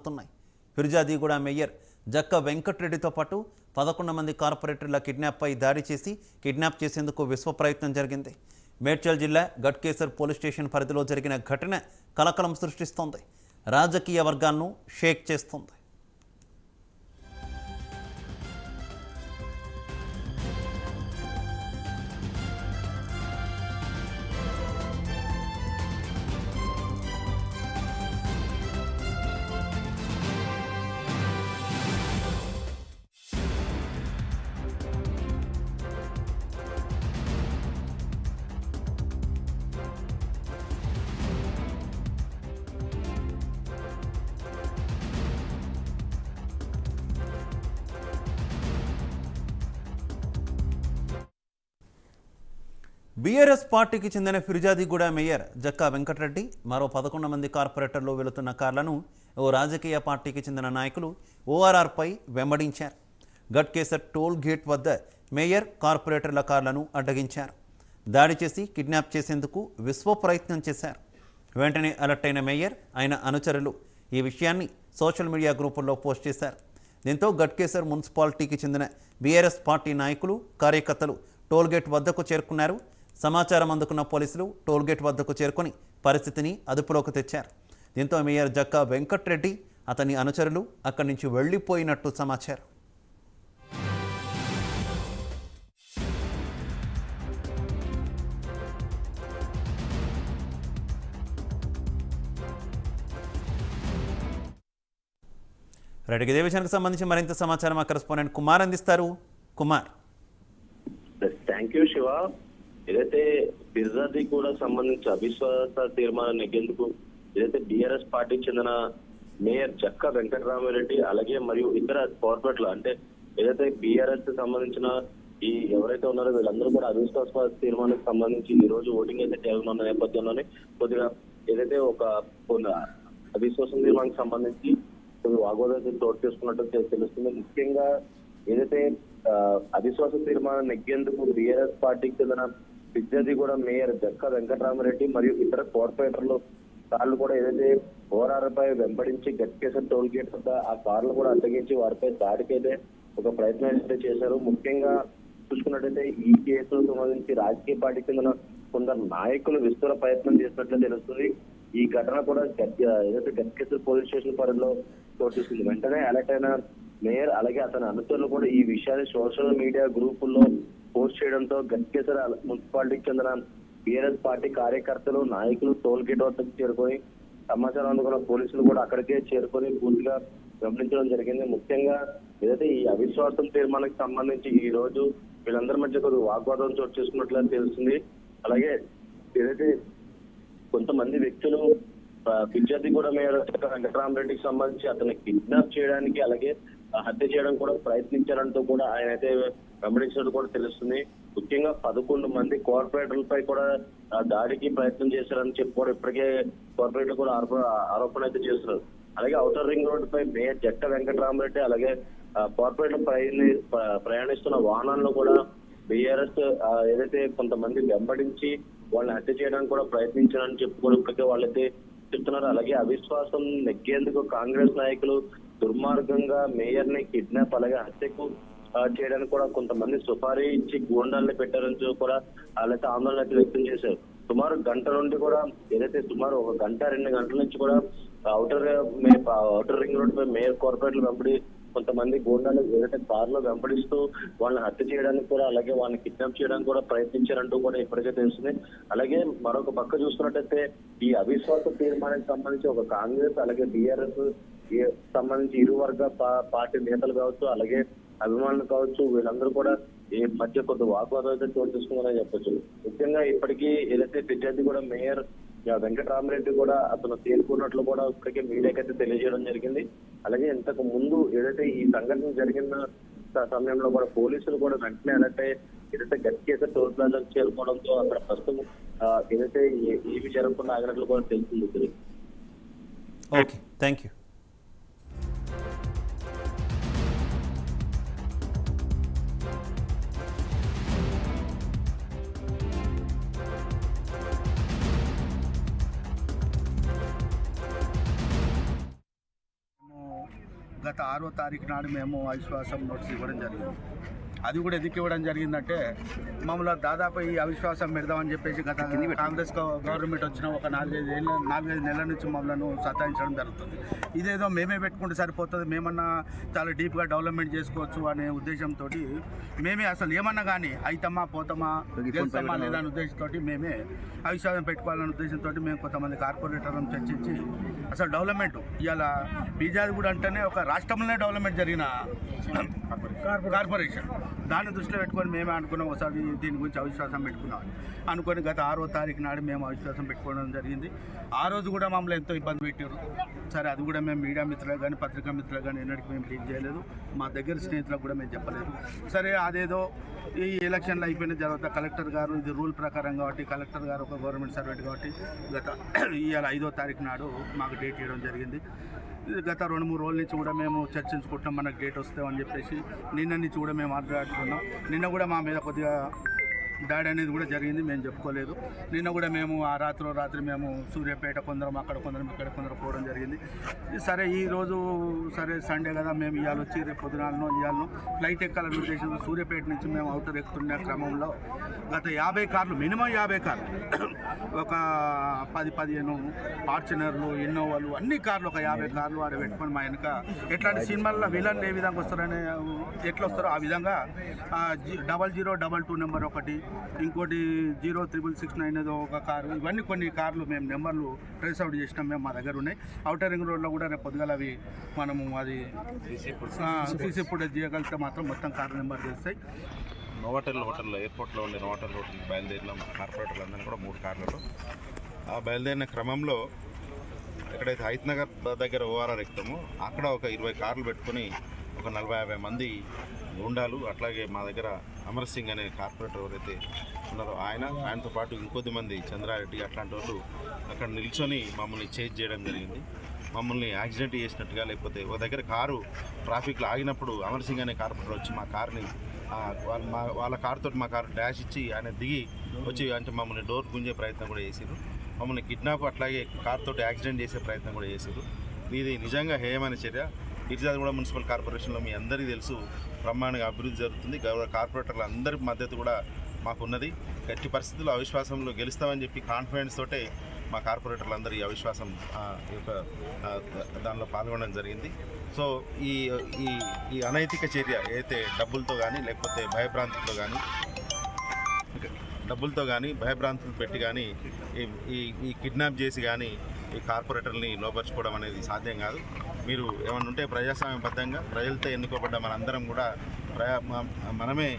అవుతున్నాయి కూడా మేయర్ జక్క వెంకట్రెడ్డితో పాటు పదకొండు మంది కార్పొరేటర్ల కిడ్నాప్పై దాడి చేసి కిడ్నాప్ చేసేందుకు విశ్వ ప్రయత్నం జరిగింది. మేడ్చల్ జిల్లా గట్కేసర్ పోలీస్ స్టేషన్ పరిధిలో జరిగిన ఘటన కలకలం సృష్టిస్తోంది. రాజకీయ వర్గాలను షేక్ చేస్తోంది. బీఆర్ఎస్ పార్టీకి చెందిన ఫిర్జాదిగూడ మేయర్ జక్కా వెంకటరెడ్డి మరో పదకొండు మంది కార్పొరేటర్లు వెళుతున్న కార్లను ఓ రాజకీయ పార్టీకి చెందిన నాయకులు ఓఆర్ఆర్పై వెంబడించారు. గట్కేసర్ టోల్ గేట్ వద్ద మేయర్ కార్పొరేటర్ల కార్లను అడ్డగించారు. దాడి చేసి కిడ్నాప్ చేసేందుకు విశ్వ ప్రయత్నం చేశారు. వెంటనే అలర్ట్ అయిన మేయర్ ఆయన అనుచరులు ఈ విషయాన్ని సోషల్ మీడియా గ్రూపుల్లో పోస్ట్ చేశారు. దీంతో గట్కేసర్ మున్సిపాలిటీకి చెందిన బీఆర్ఎస్ పార్టీ నాయకులు కార్యకర్తలు టోల్గేట్ వద్దకు చేరుకున్నారు. సమాచారం అందుకున్న పోలీసులు టోల్గేట్ వద్దకు చేరుకొని పరిస్థితిని అదుపులోకి తెచ్చారు. దీంతో మేయర్ జక్కా వెంకట్రెడ్డి అతని అనుచరులు అక్కడి నుంచి వెళ్ళిపోయినట్టు సమాచారం. రైట్ ఇదే విషయానికి సంబంధించి మరింత సమాచారం మా కరెస్పాండెంట్ కుమార్ అందిస్తారు. కుమార్. థ్యాంక్ యూ శివ ఏదైతే బిర్జాది కూడా సంబంధించి అవిశ్వాస తీర్మానం నెగ్గేందుకు ఏదైతే బీఆర్ఎస్ పార్టీకి చెందిన మేయర్ జక్క వెంకటరామారెడ్డి అలాగే మరియు ఇతర కార్పొరేట్లు అంటే ఏదైతే బీఆర్ఎస్కి సంబంధించిన ఈ ఎవరైతే ఉన్నారో వీళ్ళందరూ కూడా అవిశ్వాస తీర్మానానికి సంబంధించి ఈ రోజు ఓటింగ్ అయితే చేయాలన్న నేపథ్యంలోనే కొద్దిగా ఏదైతే ఒక కొన్ని అవిశ్వాసం తీర్మానానికి సంబంధించి కొన్ని వాగోదాలు చోటు చేసుకున్నట్టు తెలుస్తుంది. ముఖ్యంగా ఏదైతే అవిశ్వాస తీర్మానం నెగ్గేందుకు బీఆర్ఎస్ పార్టీకి చెందిన విద్యార్థి కూడా మేయర్ జక్క వెంకటరామరెడ్డి మరియు ఇతర కార్పొరేటర్లు కార్లు కూడా ఏదైతే ఓరారపై వెంబడించి గట్కేసర్ టోల్ గేట్ వద్ద ఆ కార్లు కూడా అడ్డగించి వారిపై దాడికైతే ఒక ప్రయత్నం అయితే చేశారు. ముఖ్యంగా చూసుకున్నట్టయితే ఈ కేసుకు సంబంధించి రాజకీయ పార్టీ చెందిన కొందరు నాయకులు విస్తృత ప్రయత్నం చేసినట్లు తెలుస్తుంది. ఈ ఘటన కూడా గట్- ఏదైతే గట్కేసర్ పోలీస్ స్టేషన్ పరిధిలో చోటు చేసుకుంది. వెంటనే అలర్ట్ అయిన మేయర్ అలాగే అతని అనుచరులు కూడా ఈ విషయాన్ని సోషల్ మీడియా గ్రూపుల్లో పోస్ట్ చేయడంతో గట్కేసర్ మున్సిపాలిటీకి చెందిన బీఆర్ఎస్ పార్టీ కార్యకర్తలు నాయకులు టోల్ గేట్ వద్దకు చేరుకొని సమాచారం అందుకున్న పోలీసులు కూడా అక్కడికే చేరుకొని పూర్తిగా గమనించడం జరిగింది. ముఖ్యంగా ఏదైతే ఈ అవిశ్వాసం తీర్మానానికి సంబంధించి ఈ రోజు వీళ్ళందరి మధ్య కొద్దిగా వాగ్వాదం చోటు చేసుకున్నట్లు తెలుస్తుంది. అలాగే ఏదైతే కొంతమంది వ్యక్తులు విద్యార్థి కూడా మేయర్ వెంకటరామరెడ్డికి సంబంధించి అతన్ని కిడ్నాప్ చేయడానికి అలాగే హత్య చేయడం కూడా ప్రయత్నించారంటూ కూడా ఆయన అయితే వెంబడించినట్టు కూడా తెలుస్తుంది. ముఖ్యంగా పదకొండు మంది కార్పొరేటర్లపై కూడా దాడికి ప్రయత్నం చేశారని చెప్పి కూడా ఇప్పటికే కార్పొరేటర్ కూడా ఆరోపణ ఆరోపణ అయితే చేస్తున్నారు. అలాగే ఔటర్ రింగ్ రోడ్ పై మేయర్ జట్ట వెంకటరామరెడ్డి అలాగే కార్పొరేటర్ ప్రయాణి ప్రయాణిస్తున్న వాహనాల్లో కూడా బీఆర్ఎస్ ఏదైతే కొంతమంది వెంబడించి వాళ్ళని హత్య చేయడానికి కూడా ప్రయత్నించారని చెప్పుకొని ఇప్పటికే వాళ్ళైతే చెప్తున్నారు. అలాగే అవిశ్వాసం నెగ్గేందుకు కాంగ్రెస్ నాయకులు దుర్మార్గంగా మేయర్ని కిడ్నాప్ అలాగే హత్యకు చేయడానికి కూడా కొంతమంది సుపారీ ఇచ్చి గూండాల్ని పెట్టారని కూడా వాళ్ళైతే ఆందోళన అయితే వ్యక్తం చేశారు. సుమారు గంట నుండి కూడా ఏదైతే సుమారు ఒక గంట రెండు గంటల నుంచి కూడా అవుటర్ అవుటర్ రింగ్ రోడ్ పై మేయర్ కార్పొరేట్లు వెంబడి కొంతమంది గూండాలు ఏదైతే కారులో వెంబడిస్తూ వాళ్ళని హత్య చేయడానికి కూడా అలాగే వాళ్ళని కిడ్నాప్ చేయడానికి కూడా ప్రయత్నించారంటూ కూడా ఇప్పటికే తెలుస్తుంది. అలాగే మరొక పక్క చూసుకున్నట్టయితే ఈ అవిశ్వాస తీర్మానానికి సంబంధించి ఒక కాంగ్రెస్ అలాగే బీఆర్ఎస్ సంబంధించి ఇరు వర్గ పార్టీ నేతలు కావచ్చు అలాగే అభిమానులు కావచ్చు వీళ్ళందరూ కూడా ఈ మధ్య కొద్ది వాగ్వాదం అయితే చోటు చేసుకున్నారని చెప్పొచ్చు. ముఖ్యంగా ఇప్పటికీ ఏదైతే విద్యార్థి కూడా మేయర్ వెంకటరామరెడ్డి కూడా అతను తేలుకున్నట్లు కూడా ఇప్పటికే మీడియాకైతే తెలియజేయడం జరిగింది. అలాగే ఇంతకు ముందు ఏదైతే ఈ సంఘటన జరిగిన సమయంలో కూడా పోలీసులు కూడా వెంటనే అలర్ట్ అయ్యి ఏదైతే గట్కేసే టోల్ ప్లాజాకు చేరుకోవడంతో అక్కడ ప్రస్తుతం ఏదైతే ఏమి జరగకుండా ఆగినట్లు కూడా తెలుస్తుంది ఓకే థ్యాంక్ యూ గత ఆరో తారీఖు నాడు మేము అవిశ్వాసం నోటీస్ ఇవ్వడం జరిగింది. అది కూడా ఎందుకు ఇవ్వడం జరిగిందంటే మమ్మల్ని దాదాపు ఈ అవిశ్వాసం పెడదామని చెప్పేసి గత కాంగ్రెస్ గవ- గవర్నమెంట్ వచ్చిన ఒక నాలుగైదు ఏళ్ళ నాలుగైదు నెలల నుంచి మమ్మల్ని సతాయించడం జరుగుతుంది. ఇదేదో మేమే పెట్టుకుంటే సరిపోతుంది మేమన్నా చాలా డీప్గా డెవలప్మెంట్ చేసుకోవచ్చు అనే ఉద్దేశంతో మేమే అసలు ఏమన్నా కానీ అయితమ్మా పోతామా గెలుస్తామా లేదా అనే ఉద్దేశంతో మేమే అవిశ్వాసం పెట్టుకోవాలనే ఉద్దేశంతో మేము కొంతమంది కార్పొరేటర్లను చర్చించి అసలు డెవలప్మెంట్ ఇవాళ బీజాది కూడా అంటేనే ఒక రాష్ట్రంలోనే డెవలప్మెంట్ జరిగిన కార్పొరేషన్. దాన్ని దృష్టిలో పెట్టుకొని మేమే అనుకున్నాం ఒకసారి దీని గురించి అవిశ్వాసం పెట్టుకున్నామని అనుకొని గత ఆరో తారీఖు నాడు మేము అవిశ్వాసం పెట్టుకోవడం జరిగింది. ఆ రోజు కూడా మమ్మల్ని ఎంతో ఇబ్బంది పెట్టారు సరే అది కూడా మేము మీడియా మిత్రులకు కానీ పత్రికా మిత్రులకు కానీ ఎన్నటికీ మేము లీక్ చేయలేదు. మా దగ్గర స్నేహితులకు కూడా మేము చెప్పలేదు. సరే అదేదో ఈ ఎలక్షన్లు అయిపోయిన తర్వాత కలెక్టర్ గారు ఇది రూల్ ప్రకారం కాబట్టి కలెక్టర్ గారు ఒక గవర్నమెంట్ సర్వెంట్ కాబట్టి గత ఇవాళ ఐదో తారీఖు నాడు మాకు డేట్ ఇవ్వడం జరిగింది. ఇది గత రెండు మూడు రోజుల నుంచి కూడా మేము చర్చించుకుంటున్నాం మనకు డేట్ వస్తామని చెప్పేసి. నిన్న నుంచి కూడా మేము మాట్లాడుకున్నాం నిన్న కూడా మా మీద కొద్దిగా దాడి అనేది కూడా జరిగింది మేము చెప్పుకోలేదు. నిన్న కూడా మేము ఆ రాత్రి రాత్రి మేము సూర్యాపేట కొందరం అక్కడ కొందరం ఇక్కడ కొందరం పోవడం జరిగింది. సరే ఈ రోజు సరే సండే కదా మేము ఇవాళ వచ్చి రేపు పొద్దునాలను ఇవాళను ఫ్లైట్ ఎక్కాలని ఉద్దేశంతో సూర్యాపేట నుంచి మేము అవుటర్ ఎక్కుతున్న క్రమంలో గత యాభై కార్లు మినిమం యాభై కార్లు ఒక పది పదిహేను ఫార్చునర్లు ఇన్నోవాలు అన్ని కార్లు ఒక యాభై కార్లు వాడు పెట్టుకొని మా వెనుక ఎట్లాంటి సినిమాల్లో విలన్లు ఏ విధంగా వస్తారనే ఎట్లా వస్తారో ఆ విధంగా double zero double two number ఒకటి ఇంకోటి జీరో త్రిబుల్ సిక్స్ నైన్ ఏదో ఒక కారు ఇవన్నీ కొన్ని కార్లు మేము నెంబర్లు ట్రేస్ అవుట్ చేసినాం మేము మా దగ్గర ఉన్నాయి. అవుటర్ రింగ్ రోడ్లో కూడా రేపు పొద్దుగాల అవి మనము అది సీసీ ఫుటేజ్ చేయగలిగితే మాత్రం మొత్తం కార్ నెంబర్ చేస్తాయి. నోవాటెల్ హోటల్లో ఎయిర్పోర్ట్లో ఉండే నోవాటెల్ హోటల్ బయలుదేరిన. మా కార్పొరేటర్లు అందరినీ కూడా మూడు కార్లలో. ఆ బయలుదేరిన క్రమంలో ఎక్కడైతే హైత్ నగర్ దగ్గర ఓఆర్ఆర్ ఎక్కుతామో అక్కడ ఒక ఇరవై కార్లు పెట్టుకొని ఒక నలభై యాభై మంది గుండాలు అట్లాగే మా దగ్గర అమర్ సింగ్ అనే కార్పొరేటర్ ఎవరైతే ఉన్నారో ఆయన ఆయనతో పాటు ఇంకొద్ది మంది చంద్రారెడ్డి అట్లాంటి వాళ్ళు అక్కడ నిల్చొని మమ్మల్ని చేజ్ చేయడం జరిగింది. మమ్మల్ని యాక్సిడెంట్ చేసినట్టుగా లేకపోతే ఒక దగ్గర కారు ట్రాఫిక్లో ఆగినప్పుడు అమర్ సింగ్ అనే కార్పొరేటర్ వచ్చి మా కార్ని వాళ్ళ మా వాళ్ళ కారుతో మా కారు డాష్ ఇచ్చి ఆయన దిగి వచ్చి అంటే మమ్మల్ని డోర్ గుంజే ప్రయత్నం కూడా చేసారు మమ్మల్ని కిడ్నాప్ అట్లాగే కార్తో యాక్సిడెంట్ చేసే ప్రయత్నం కూడా చేశారు ఇది నిజంగా హేయమైన చర్య. ఇర్జాదిగూడ మున్సిపల్ కార్పొరేషన్లో మీ అందరికీ తెలుసు. బ్రహ్మాండంగా అభివృద్ధి జరుగుతుంది. గౌరవ కార్పొరేటర్ల అందరి మద్దతు కూడా మాకున్నది. గట్టి పరిస్థితుల్లో అవిశ్వాసంలో గెలుస్తామని చెప్పి కాన్ఫిడెన్స్ తోటే మా కార్పొరేటర్లు అందరూ ఈ అవిశ్వాసం ఈ యొక్క దానిలో పాల్గొనడం జరిగింది. సో ఈ ఈ ఈ అనైతిక చర్య ఏదైతే డబ్బులతో కానీ లేకపోతే భయభ్రాంతులతో కానీ డబ్బులతో కానీ భయభ్రాంతులు పెట్టి కానీ ఈ ఈ ఈ కిడ్నాప్ చేసి కానీ ఈ కార్పొరేటర్ని లోపరుచుకోవడం అనేది సాధ్యం కాదు. మీరు ఏమన్నా ఉంటే ప్రజాస్వామ్యబద్ధంగా ప్రజలతో ఎన్నుకోబడ్డ మనందరం కూడా ప్రయా మనమే